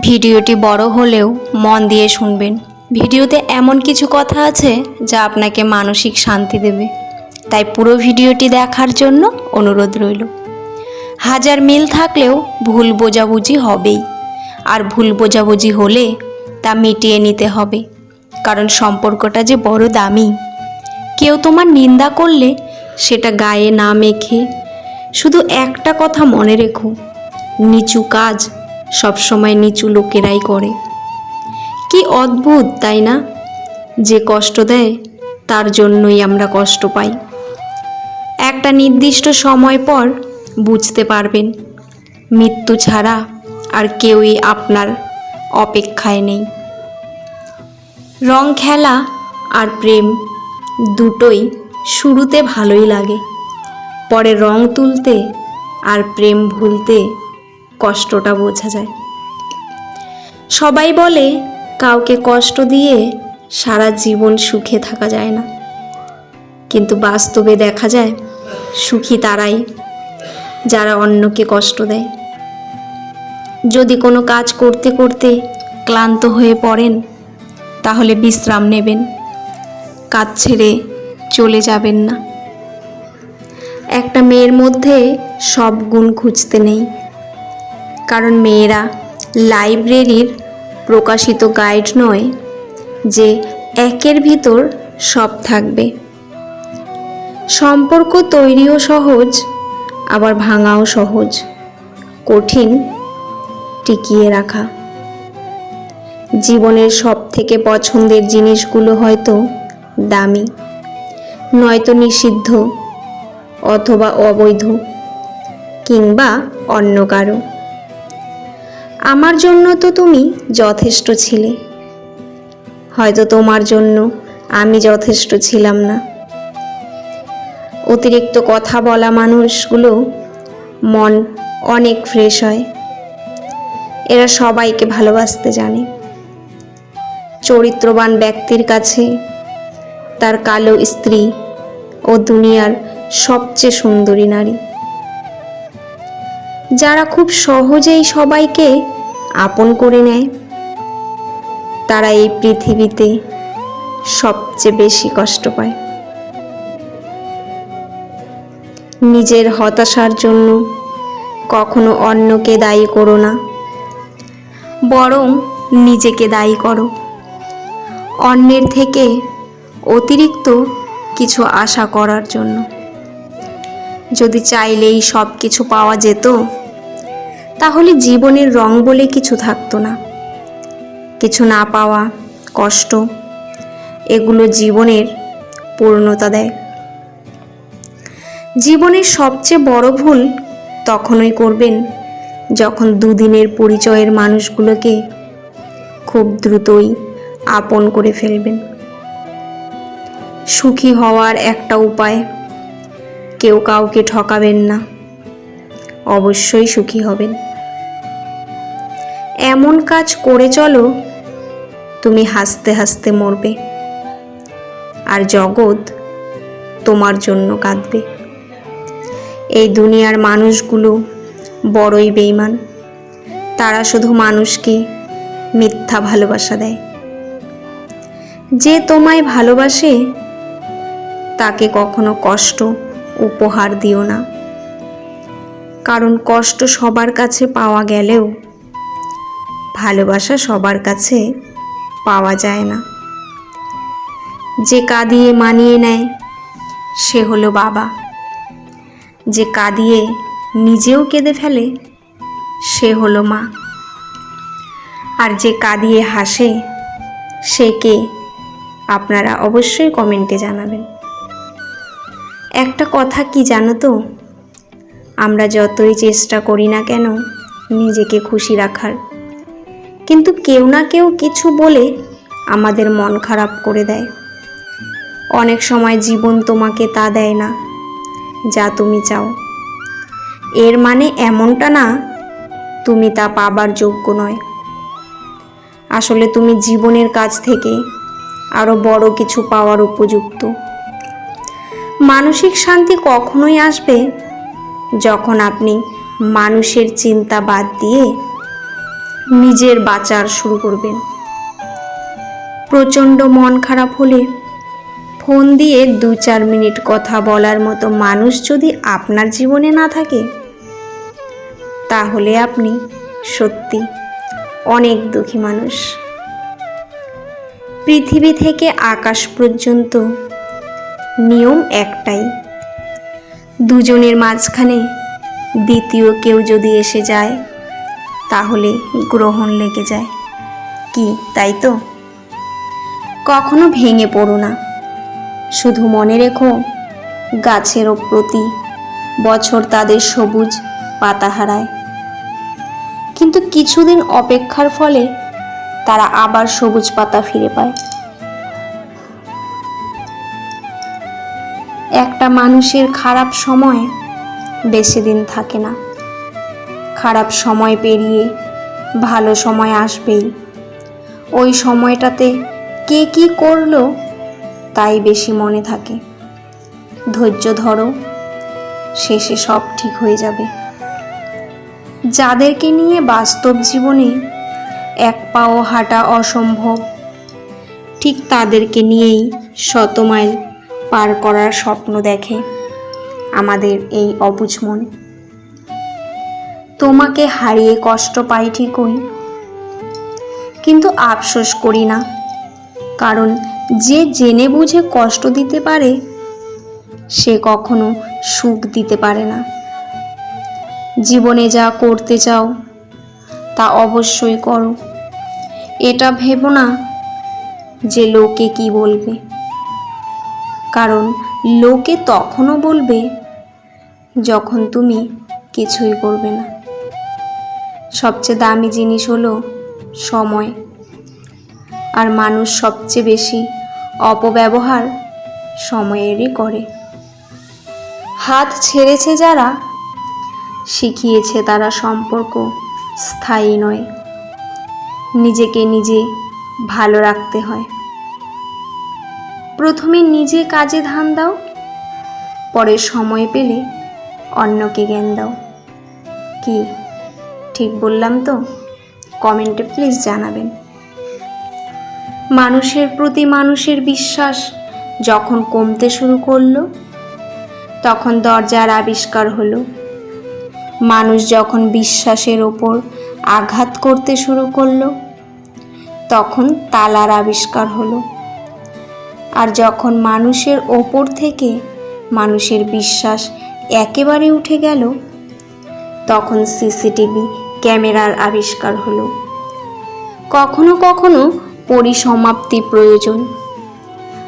ভিডিওটি বড় হলেও মন দিয়ে শুনবেন। ভিডিওতে এমন কিছু কথা আছে যা আপনাকে মানসিক শান্তি দেবে। তাই পুরো ভিডিওটি দেখার জন্য অনুরোধ রইল। হাজার মিল থাকলেও ভুল বোঝাবুঝি হবেই। আর ভুল বোঝাবুঝি হলে তা মিটিয়ে নিতে হবে। কারণ সম্পর্কটা যে বড় দামি। কেউ তোমার নিন্দা করলে সেটা গায়ে না মেখে শুধু একটা কথা মনে রেখো। নিচু কাজ সবসময় নিচু লোকেরাই করে। কি অদ্ভুত, তাই না? যে কষ্ট দেয়, তার জন্যই আমরা কষ্ট পাই। একটা নির্দিষ্ট সময় পর বুঝতে পারবেন, মৃত্যু ছাড়া আর কেউই আপনার অপেক্ষায় নেই। রং, খেলা আর প্রেম দুটোই শুরুতে ভালোই লাগে, পরে রং তুলতে আর প্রেম ভুলতে কষ্টটা বোঝা যায়। সবাই বলে, কাউকে কষ্ট দিয়ে সারা জীবন সুখে থাকা যায় না। কিন্তু বাস্তবে দেখা যায়, সুখী তারাই, যারা অন্যকে কষ্ট দেয়। যদি কোনো কাজ করতে করতে ক্লান্ত হয়ে পড়েন, তাহলে বিশ্রাম নেবেন। কাজ ছেড়ে চলে যাবেন না। একটা মেয়ের মধ্যে সব গুণ খুঁজতে নেই। কারণ মেয়েরা লাইব্রেরির প্রকাশিত গাইড নয়, যে একের ভিতর সব থাকবে। সম্পর্ক তৈরিও সহজ, আবার ভাঙাও সহজ, কঠিন টিকিয়ে রাখা। জীবনের সব থেকে পছন্দের জিনিসগুলো হয়তো দামি, নয়তো নিষিদ্ধ, অথবা অবৈধ, কিংবা অন্য কারও। আমার জন্য তো তুমি যথেষ্ট ছিলে। হয়তো তোমার জন্য আমি যথেষ্ট ছিলাম না। অতিরিক্ত কথা বলা মানুষগুলো মন অনেক ফ্রেশ হয়। এরা সবাইকে ভালোবাসতে জানে। চরিত্রবান ব্যক্তির কাছে তার কালো স্ত্রী ও দুনিয়ার সবচেয়ে সুন্দরী নারী। যারা খুব সহজেই সবাইকে আপন করে নেয়। তারা এই পৃথিবীতে সবচেয়ে বেশি কষ্ট পায়। নিজের হতাশার জন্য কখনো অন্যকে দায়ী করো না। বরং নিজেকে দায়ী করো। অন্যের থেকে অতিরিক্ত কিছু আশা করার জন্য। যদি চাইলেই সব কিছু পাওয়া যেত তাহলে জীবনের রং বলে কিছু থাকতো না। কিছু না পাওয়া, কষ্ট, এগুলো জীবনের পূর্ণতা দেয়। জীবনের সবচেয়ে বড় ভুল তখনই করবেন যখন দুদিনের পরিচয়ের মানুষগুলোকে খুব দ্রুতই আপন করে ফেলবেন। সুখী হওয়ার একটা উপায়, কেউ কাউকে ঠকাবেন না। অবশ্যই সুখী হবেন। এমন কাজ করে চলো, তুমি হাসতে হাসতে মরবে। আর জগৎ তোমার জন্য কাঁদবে। এই দুনিয়ার মানুষগুলো বড়ই বেইমান তারা শুধু মানুষকে মিথ্যা ভালোবাসা দেয়। যে তোমায় ভালোবাসে, তাকে কখনো কষ্ট, উপহার দিও না। কারণ কষ্ট সবার কাছে পাওয়া গেলেও ভালোবাসা সবার কাছে পাওয়া যায় না। যে কাঁদিয়ে মানিয়ে নেয়, সে হলো বাবা। যে কাঁদিয়ে নিজেও কেঁদে ফেলে, সে হলো মা। আর যে কাঁদিয়ে হাসে, সে কে? আপনারা অবশ্যই কমেন্টে জানাবেন। একটা কথা কি জানো তো? আমরা যতই চেষ্টা করি না কেন, নিজেকে খুশি রাখার। কিন্তু কেউ না কেউ কিছু বলে আমাদের মন খারাপ করে দেয়। অনেক সময় জীবন তোমাকে তা দেয় না, যা তুমি চাও। এর মানে এমনটা না, তুমি তা পাবার যোগ্য নয়। আসলে তুমি জীবনের কাছ থেকে আরও বড় কিছু পাওয়ার উপযুক্ত। মানসিক শান্তি কখনোই আসবে যখন আপনি মানুষের চিন্তা বাদ দিয়ে নিজের বাঁচার শুরু করবেন। প্রচণ্ড মন খারাপ হলে ফোন দিয়ে দু চার মিনিট কথা বলার মতো মানুষ যদি আপনার জীবনে না থাকে, তাহলে আপনি সত্যি অনেক দুঃখী মানুষ। পৃথিবী থেকে আকাশ পর্যন্ত নিয়ম একটাই দুজনের মাঝখানে দ্বিতীয় কেউ যদি এসে যায়, তাহলে গ্রহণ লেগে যায়। কি, তাই তো? কখনো ভেঙে পড়ো না। শুধু মনে রেখো গাছেরও প্রতি বছর তাদের সবুজ পাতা হারায়। কিন্তু কিছুদিন অপেক্ষার ফলে তারা আবার সবুজ পাতা ফিরে পায়। একটা মানুষের খারাপ সময় বেশি দিন থাকে না। খারাপ সময় পেরিয়ে ভালো সময় আসবেই। ওই সময়টাতে কে কি করল তাই বেশি মনে থাকে। ধৈর্য ধরো, শেষে সব ঠিক হয়ে যাবে। যাদেরকে নিয়ে বাস্তব জীবনে এক পাও হাঁটা অসম্ভব, ঠিক তাদেরকে নিয়েই শত মাইল পার করার স্বপ্ন দেখে আমাদের এই অবুঝ মন। তোমাকে হারিয়ে কষ্ট পাই ঠিকই, কিন্তু আফসোস করি না, কারণ যে জেনে বুঝে কষ্ট দিতে পারে, সে কখনো সুখ দিতে পারে না। জীবনে যা করতে চাও, তা অবশ্যই করো। এটা ভেবো না যে লোকে কি বলবে। কারণ লোকে তখনও বলবে যখন তুমি কিছুই করবে না। সবচেয়ে দামি জিনিস হলো সময়। আর মানুষ সবচেয়ে বেশি অপব্যবহার সময়েরই করে। হাত ছেড়েছে যারা, শিখিয়েছে তারা সম্পর্ক স্থায়ী নয়। নিজেকে নিজে ভালো রাখতে হয়। প্রথমে নিজে কাজে ধান দাও, পরে সময় পেলে অন্যকে জ্ঞান দাও। কি? ঠিক বললাম তো? কমেন্টে প্লিজ জানাবেন। মানুষের প্রতি মানুষের বিশ্বাস যখন কমতে শুরু করল, তখন দরজার আবিষ্কার হলো। মানুষ যখন বিশ্বাসের ওপর আঘাত করতে শুরু করল, তখন তালার আবিষ্কার হলো। আর যখন মানুষের ওপর থেকে মানুষের বিশ্বাস একেবারে উঠে গেল, তখন সিসিটিভি ক্যামেরার আবিষ্কার হলো। কখনো কখনো পরিসমাপ্তি প্রয়োজন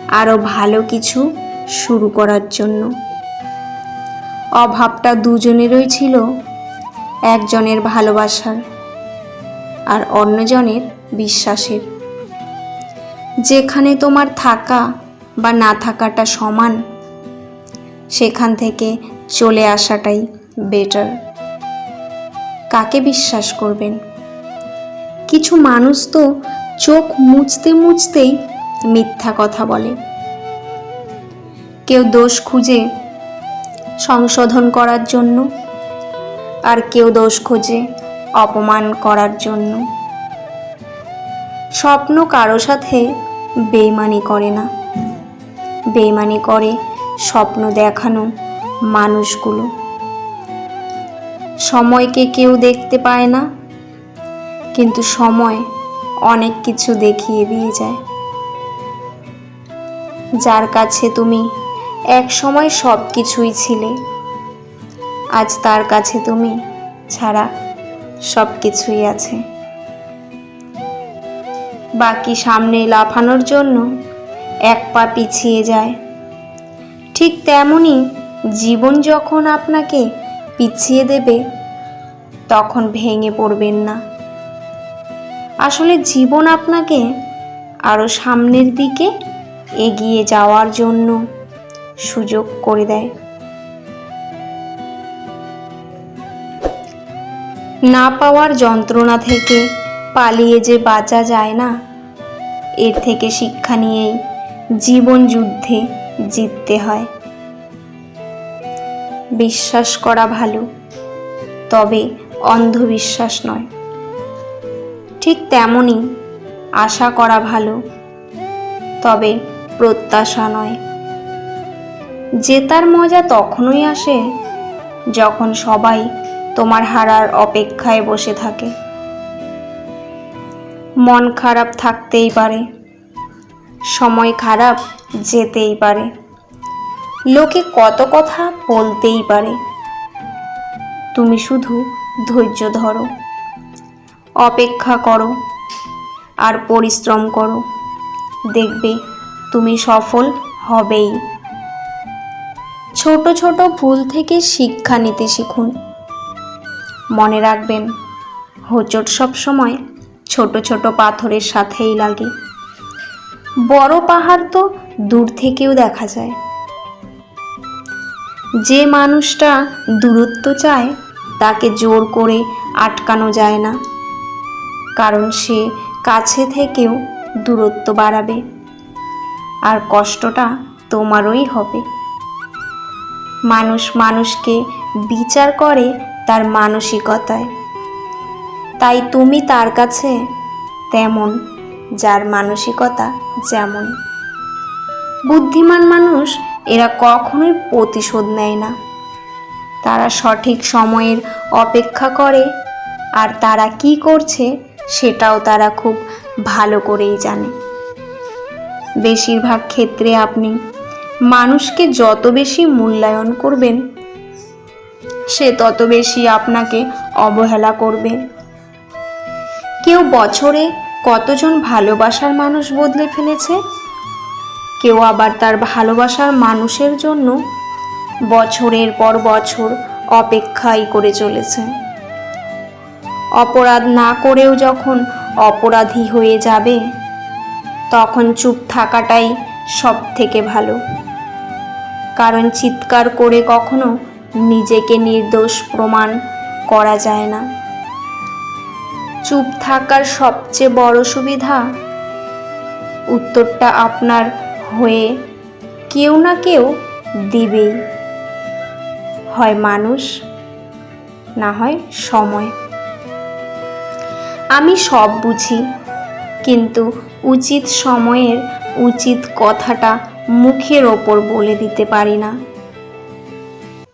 আরও ভালো কিছু শুরু করার জন্য। অভাবটা দুজনেরই ছিল, একজনের ভালোবাসার আর অন্যজনের বিশ্বাসের। যেখানে তোমার থাকা বা না থাকাটা সমান, সেখান থেকে চলে আসাটাই বেটার কাকে বিশ্বাস করবেন? কিছু মানুষ তো চোখ মুছতে মুছতেই মিথ্যা কথা বলে। কেউ দোষ খুঁজে সংশোধন করার জন্য, আর কেউ দোষ খোঁজে অপমান করার জন্য। স্বপ্ন কারও সাথে বেইমানি করে না। বেইমানি করে স্বপ্ন দেখানো মানুষগুলো। সময়কে কেউ দেখতে পায় না, কিন্তু সময় অনেক কিছু দেখিয়ে দিয়ে যায়। যার কাছে তুমি এক সময় সব কিছুই ছিলে, আজ তার কাছে তুমি ছাড়া সব কিছুই আছে। বাকি সামনে লাফানোর জন্য এক পা পিছিয়ে যায়। ঠিক তেমনই জীবন যখন আপনাকে পিছিয়ে দেবে, তখন ভেঙে পড়বেন না। আসলে জীবন আপনাকে আরও সামনের দিকে এগিয়ে যাওয়ার জন্য সুযোগ করে দেয়। না পাওয়ার যন্ত্রণা থেকে পালিয়ে যে বাঁচা যায় না, এর থেকে শিক্ষা নিয়েই জীবন যুদ্ধে জিততে হয়। বিশ্বাস করা ভালো, তবে অন্ধবিশ্বাস নয়। ঠিক তেমনই আশা করা ভালো, তবে প্রত্যাশা নয়। জেতার মজা তখনই আসে যখন সবাই তোমার হারার অপেক্ষায় বসে থাকে। মন খারাপ থাকতেই পারে। সময় খারাপ যেতেই পারে। লোকে কত কথা বলতেই পারে। তুমি শুধু ধৈর্য ধরো। অপেক্ষা করো। আর পরিশ্রম করো। দেখবে তুমি সফল হবেই। ছোট ছোট ভুল থেকে শিক্ষা নিতে শিখুন। মনে রাখবেন, হোঁচট সবসময় ছোট ছোট পাথরের সাথেই লাগে। বড় পাহাড় তো দূর থেকেও দেখা যায়। যে মানুষটা দূরত্ব চায়, তাকে জোর করে আটকানো যায় না। কারণ সে কাছে থেকেও দূরত্ব বাড়াবে। আর কষ্টটা তোমারই হবে। মানুষ মানুষকে বিচার করে তার মানসিকতায়। তাই তুমি তার কাছে তেমন, যার মানসিকতা যেমন। বুদ্ধিমান মানুষ এরা কখনোই প্রতিশোধ নেয় না। তারা সঠিক সময়ের অপেক্ষা করে, আর তারা কি করছে সেটাও তারা খুব ভালো করেই জানে। বেশিরভাগ ক্ষেত্রে আপনি মানুষকে যত বেশি মূল্যায়ন করবেন, সে তত বেশি আপনাকে অবহেলা করবে। কেউ বছরে কতজন ভালোবাসার মানুষ বদলে ফেলেছে? কেউ আবার তার ভালোবাসার মানুষের জন্য বছরের পর বছর অপেক্ষাই করে চলেছে। অপরাধ না করেও যখন অপরাধী হয়ে যাবে, তখন চুপ থাকাটাই সব থেকে ভালো। কারণ চিৎকার করে কখনো নিজেকে নির্দোষ প্রমাণ করা যায় না। চুপ থাকার সবচেয়ে বড় সুবিধা? উত্তরটা আপনার হয়ে কেউ না কেউ দিবেই। হয় মানুষ, না হয় সময়। আমি সব বুঝি, কিন্তু উচিত সময়ের উচিত কথাটা মুখের ওপর বলে দিতে পারি না।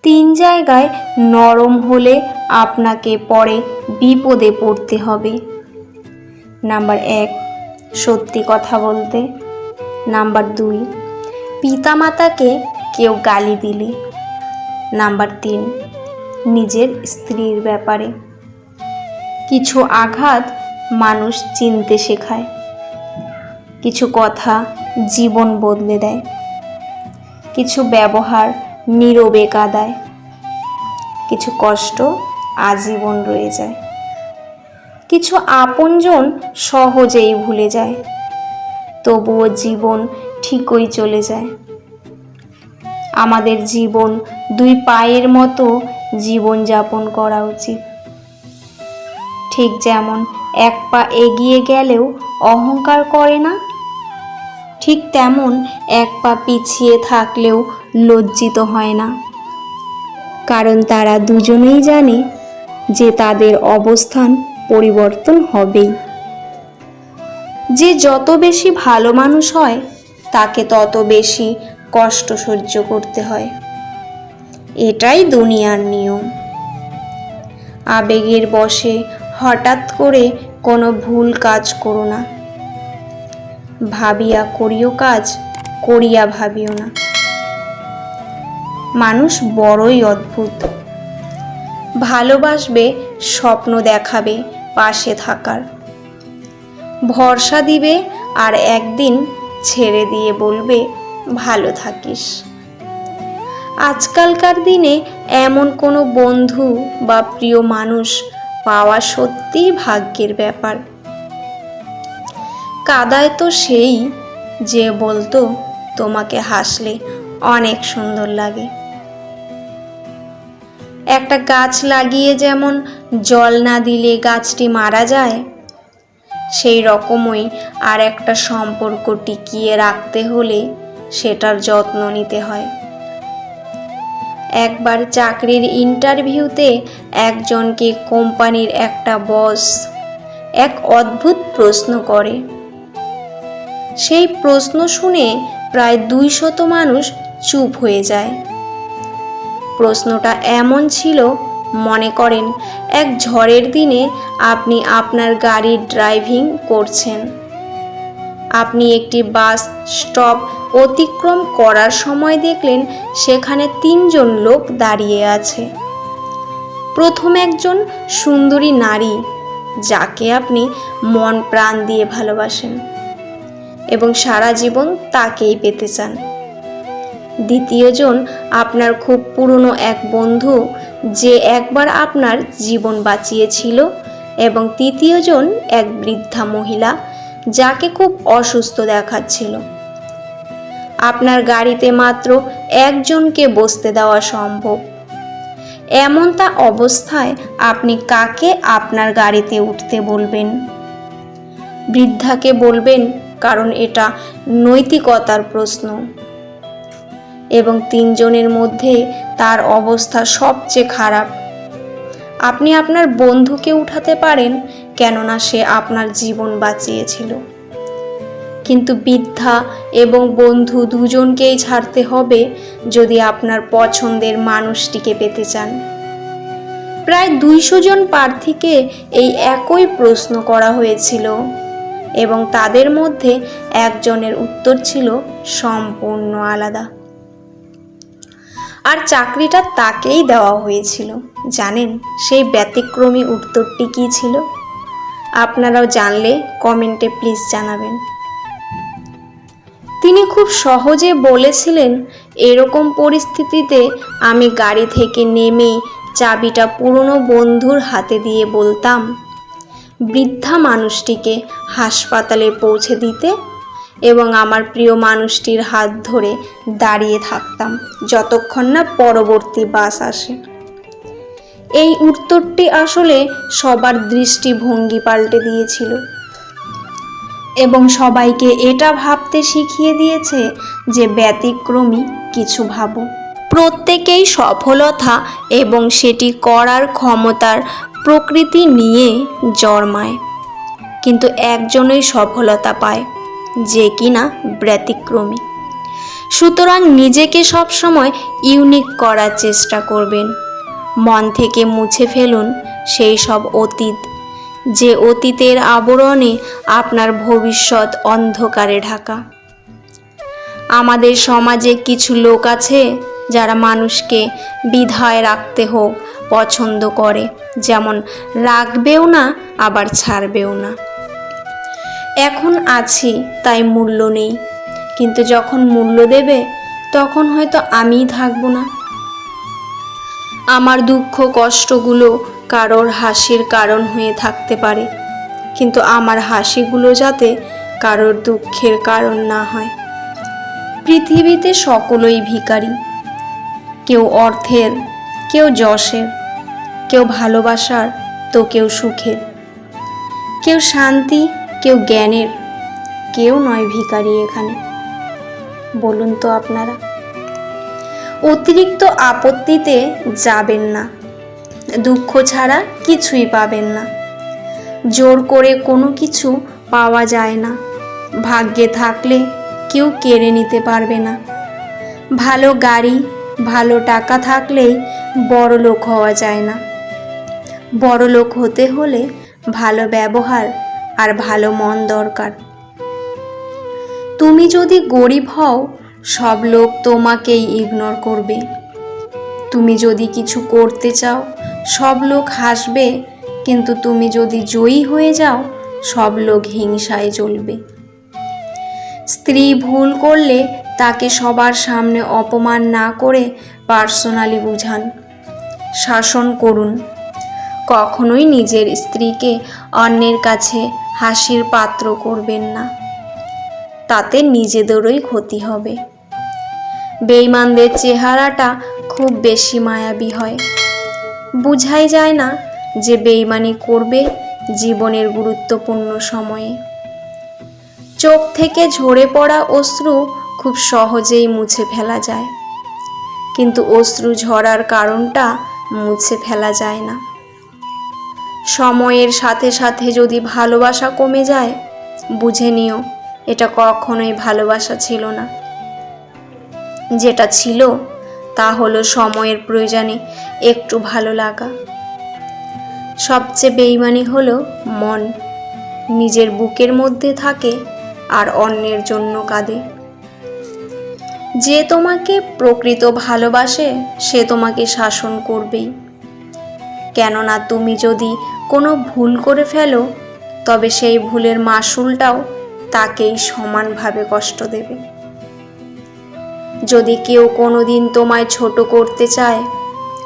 তিন জায়গায় নরম হলে আপনাকে পরে বিপদে পড়তে হবে। নাম্বার এক, সত্যি কথা বলতে। নাম্বার দুই, পিতামাতাকে কেউ গালি দিলে। নাম্বার তিন, নিজের স্ত্রীর ব্যাপারে। কিছু আঘাত মানুষ চিনতে শেখায়। কিছু কথা জীবন বদলে দেয়। কিছু ব্যবহার নীরবে কাদায়। কিছু কষ্ট আজীবন রয়ে যায়। কিছু আপনজন সহজেই ভুলে যায়। তবুও জীবন ঠিকই চলে যায়। আমাদের জীবন দুই পায়ের মতো জীবন যাপন করা উচিত। ঠিক যেমন এক পা এগিয়ে গেলেও অহংকার করে না, ঠিক তেমন এক পা পিছিয়ে থাকলেও লজ্জিত হয় না। কারণ তারা দুজনেই জানে যে তাদের অবস্থান পরিবর্তন হবেই। যে যত বেশি ভালো মানুষ হয়, তাকে তত বেশি কষ্ট সহ্য করতে হয়। এটাই দুনিয়ার নিয়ম। আবেগের বশে হঠাৎ করে কোনো ভুল কাজ করো না। ভাবিয়া করিও কাজ, করিয়া ভাবিও না। মানুষ বড়ই অদ্ভুত। ভালোবাসবে, স্বপ্ন দেখাবে, পাশে থাকার। ভরসা দিবে আর একদিন ছেড়ে দিয়ে বলবে, ভালো থাকিস। আজকালকার দিনে এমন কোনো বন্ধু বা প্রিয় মানুষ পাওয়া সত্যিই ভাগ্যের ব্যাপার। কাদায় তো সেই যে বলতো, তোমাকে হাসলে অনেক সুন্দর লাগে। একটা গাছ লাগিয়ে যেমন জল না দিলে গাছটি মারা যায়, সেই রকমই আর একটা সম্পর্ক টিকিয়ে রাখতে হলে সেটার যত্ন নিতে হয়। একবার চাকরির ইন্টারভিউতে একজনকে কোম্পানির একটা বস এক অদ্ভুত প্রশ্ন করে। সেই প্রশ্ন শুনে প্রায় দুই শত মানুষ চুপ হয়ে যায়। প্রশ্নটা এমন ছিল, মনে করেন, এক ঝড়ের দিনে আপনি আপনার গাড়ির ড্রাইভিং করছেন। আপনি একটি বাস স্টপ অতিক্রম করার সময় দেখলেন সেখানে তিনজন লোক দাঁড়িয়ে আছে। প্রথম একজন সুন্দরী নারী, যাকে আপনি মন প্রাণ দিয়ে ভালোবাসেন এবং সারা জীবন তাকেই পেতে চান। দ্বিতীয়জন আপনার খুব পুরনো এক বন্ধু যে একবার আপনার জীবন বাঁচিয়েছিল এবং তৃতীয়জন এক বৃদ্ধা মহিলা যাকে খুব অসুস্থ দেখাচ্ছিল। আপনার গাড়িতে মাত্র একজনকে বসতে দেওয়া সম্ভব। এমনটা অবস্থায় আপনি কাকে আপনার গাড়িতে উঠতে বলবেন? বৃদ্ধাকে বলবেন, কারণ এটা নৈতিকতার প্রশ্ন। এবং তিনজনের মধ্যে তার অবস্থা সবচেয়ে খারাপ। আপনি আপনার বন্ধুকে উঠাতে পারেন, কেননা সে আপনার জীবন বাঁচিয়েছিল। কিন্তু বৃদ্ধা এবং বন্ধু দুজনকেই ছাড়তে হবে যদি আপনার পছন্দের মানুষটিকে পেতে চান। প্রায় দুইশো জন প্রার্থীকে এই একই প্রশ্ন করা হয়েছিল এবং তাদের মধ্যে একজনের উত্তর ছিল সম্পূর্ণ আলাদা। আর চাকরিটা তাকেই দেওয়া হয়েছিল। জানেন সেই ব্যতিক্রমী উত্তরটি কী ছিল? আপনারাও জানলে কমেন্টে প্লিজ জানাবেন। তিনি খুব সহজে বলেছিলেন, এরকম পরিস্থিতিতে আমি গাড়ি থেকে নেমে চাবিটা পুরনো বন্ধুর হাতে দিয়ে বলতাম, বৃদ্ধা মানুষটিকে হাসপাতালে পৌঁছে দিতে এবং আমার প্রিয় মানুষটির হাত ধরে দাঁড়িয়ে থাকতাম, যতক্ষণ না পরবর্তী বাস আসে। এই উত্তরটি আসলে সবার দৃষ্টিভঙ্গি পাল্টে দিয়েছিল। এবং সবাইকে এটা ভাবতে শিখিয়ে দিয়েছে যে ব্যতিক্রমী কিছু ভাবো। প্রত্যেকেই সফলতা এবং সেটি করার ক্ষমতার প্রকৃতি নিয়ে জন্মায়, কিন্তু একজনই সফলতা পায়। যে কিনা ব্যতিক্রমী। সুতরাং নিজেকে সবসময় ইউনিক করার চেষ্টা করবেন। মন থেকে মুছে ফেলুন সেই সব অতীত, যে অতীতের আবরণে আপনার ভবিষ্যৎ অন্ধকারে ঢাকা। আমাদের সমাজে কিছু লোক আছে যারা মানুষকে বিধায় রাখতে হোক পছন্দ করে, যেমন রাখবেও না, আবার ছাড়বেও না। এখন আছি, তাই মূল্য নেই। কিন্তু যখন মূল্য দেবে, তখন হয়তো আমিই থাকব না। আমার দুঃখ কষ্টগুলো কারোর হাসির কারণ হয়ে থাকতে পারে, কিন্তু আমার হাসিগুলো যাতে কারোর দুঃখের কারণ না হয়। পৃথিবীতে সকলই ভিখারি। কেউ অর্থের, কেউ যশের, কেউ ভালোবাসার, তো কেউ সুখের। কেউ শান্তি কেউ জ্ঞানের, কেউ নয় ভিখারি এখানে। বলুন তো আপনারা, অতিরিক্ত আপত্তিতে যাবেন না। দুঃখ ছাড়া কিছুই পাবেন না। জোর করে কোনো কিছু পাওয়া যায় না। ভাগ্যে থাকলে কেউ কেড়ে নিতে পারবে না। ভালো গাড়ি, ভালো টাকা থাকলেই বড় লোক হওয়া যায় না। বড় লোক হতে হলে ভালো ব্যবহার আর ভালো মন দরকার। তুমি যদি গরিব হও, সব লোক তোমাকেই ইগনোর করবে। তুমি যদি কিছু করতে চাও, সব লোক হাসবে, কিন্তু তুমি যদি জয়ী হয়ে যাও, সব লোক হিংসায় চলবে স্ত্রী ভুল করলে তাকে সবার সামনে অপমান না করে পার্সোনালি বুঝান। শাসন করুন। কখনোই নিজের স্ত্রীকে অন্যের কাছে হাসির পাত্র করবেন না। তাতে নিজেদেরই ক্ষতি হবে। বেইমানদের চেহারাটা খুব বেশি মায়াবী হয়। বুঝাই যায় না যে বেইমানি করবে জীবনের গুরুত্বপূর্ণ সময়ে। চোখ থেকে ঝরে পড়া অশ্রু খুব সহজেই মুছে ফেলা যায়। কিন্তু অশ্রু ঝরার কারণটা মুছে ফেলা যায় না। সময়ের সাথে সাথে যদি ভালোবাসা কমে যায়, বুঝে নিও, এটা কখনোই ভালোবাসা ছিল না। যেটা ছিল, তা হলো সময়ের প্রয়োজনে একটু ভালো লাগা। সবচেয়ে বেইমানি হলো মন। নিজের বুকের মধ্যে থাকে আর অন্যের জন্য কাঁদে। যে তোমাকে প্রকৃত ভালোবাসে, সে তোমাকে শাসন করবেই। কেননা তুমি যদি কোনো ভুল করে ফেলো, তবে সেই ভুলের মাসুলটাও তাকেই সমানভাবে কষ্ট দেবে। যদি কেউ কোনো দিন তোমায় ছোট করতে চায়,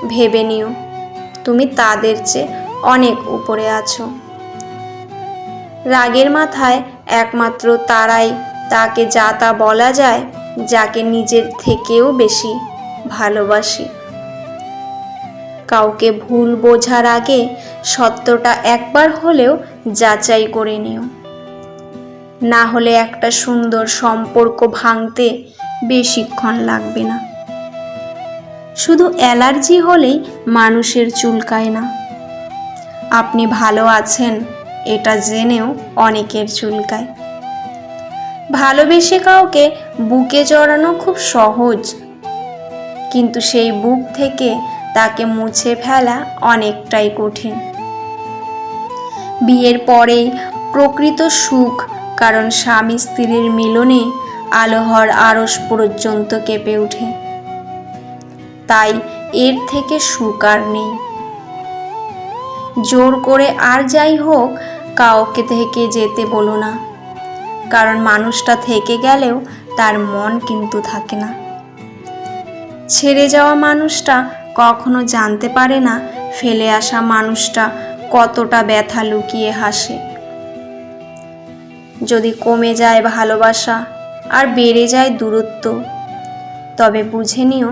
ভেবে নিও, তুমি তাদের চেয়ে অনেক উপরে আছো। রাগের মাথায় একমাত্র তারাই তাকে যা তা বলা যায়, যাকে নিজের থেকেও বেশি ভালোবাসি। কাউকে ভুল বোঝার আগে সত্যটা একবার হলেও যাচাই করে নিও। না হলে একটা সুন্দর সম্পর্ক ভাঙতে বেশিক্ষণ লাগবে না। শুধু অ্যালার্জি হলেই মানুষের চুলকায় না। আপনি ভালো আছেন, এটা জেনেও অনেকের চুলকায়। ভালোবেসে কাউকে বুকে জড়ানো খুব সহজ। কিন্তু সেই বুক থেকে তাকে মুছে ফেলা অনেকটাই কঠিন। বিয়ের পরেই প্রকৃত সুখ, কারণ স্বামী স্ত্রীর মিলনে আলোহর আড়স পর্যন্ত কেঁপে ওঠে। তাই এর থেকে সুখ আর নেই। জোর করে আর যাই হোক, কাউকে থেকে যেতে বলো না। কারণ মানুষটা থেকে গেলেও তার মন কিন্তু থাকে না। ছেড়ে যাওয়া মানুষটা কখনো জানতে পারে না ফেলে আসা মানুষটা কতটা ব্যথা লুকিয়ে হাসে। যদি কমে যায় ভালোবাসা আর বেড়ে যায় দূরত্ব, তবে বুঝে নিও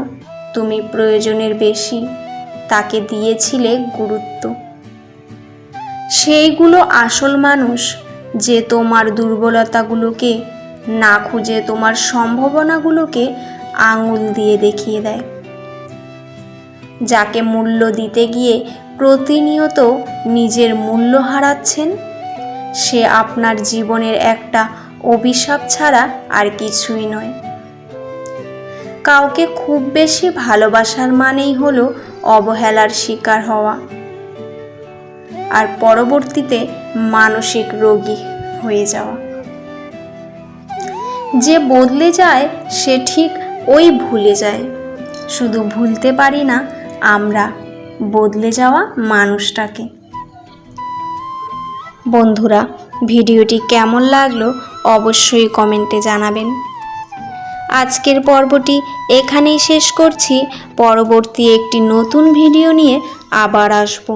তুমি প্রয়োজনের বেশি, তাকে দিয়েছিলে গুরুত্ব। সেইগুলো আসল মানুষ যে তোমার দুর্বলতাগুলোকে না খুঁজে তোমার সম্ভাবনাগুলোকে আঙুল দিয়ে দেখিয়ে দেয়। যাকে মূল্য দিতে গিয়ে প্রতিনিয়ত নিজের মূল্য হারাচ্ছেন? সে আপনার জীবনের একটা অভিশাপ ছাড়া আর কিছুই নয়। কাউকে খুব বেশি ভালোবাসার মানেই হলো অবহেলার শিকার হওয়া। আর পরবর্তীতে মানসিক রোগী হয়ে যাওয়া। যে বদলে যায়, সে ঠিক ওই ভুলে যায়। শুধু ভুলতে পারি না আমরা বদলে যাওয়া মানুষটাকে। বন্ধুরা, ভিডিওটি কেমন লাগল অবশ্যই কমেন্টে জানাবেন। আজকের পর্বটি এখানেই শেষ করছি। পরবর্তী একটি নতুন ভিডিও নিয়ে আবার আসব।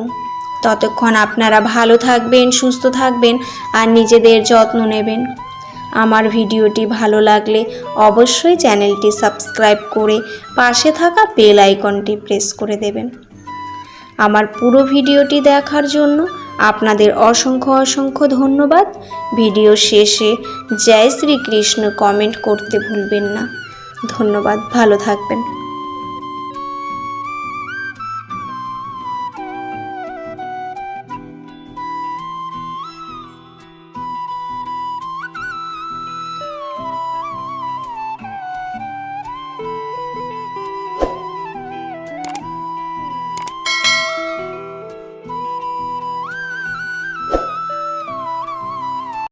ততক্ষণ আপনারা ভালো থাকবেন, সুস্থ থাকবেন আর নিজেদের যত্ন নেবেন। আমার ভিডিওটি ভালো লাগলে অবশ্যই চ্যানেলটি সাবস্ক্রাইব করে পাশে থাকা বেল আইকনটি প্রেস করে দেবেন। আমার পুরো ভিডিওটি দেখার জন্য আপনাদের অসংখ্য অসংখ্য ধন্যবাদ। ভিডিও শেষে জয় শ্রীকৃষ্ণ কমেন্ট করতে ভুলবেন না। ধন্যবাদ, ভালো থাকবেন।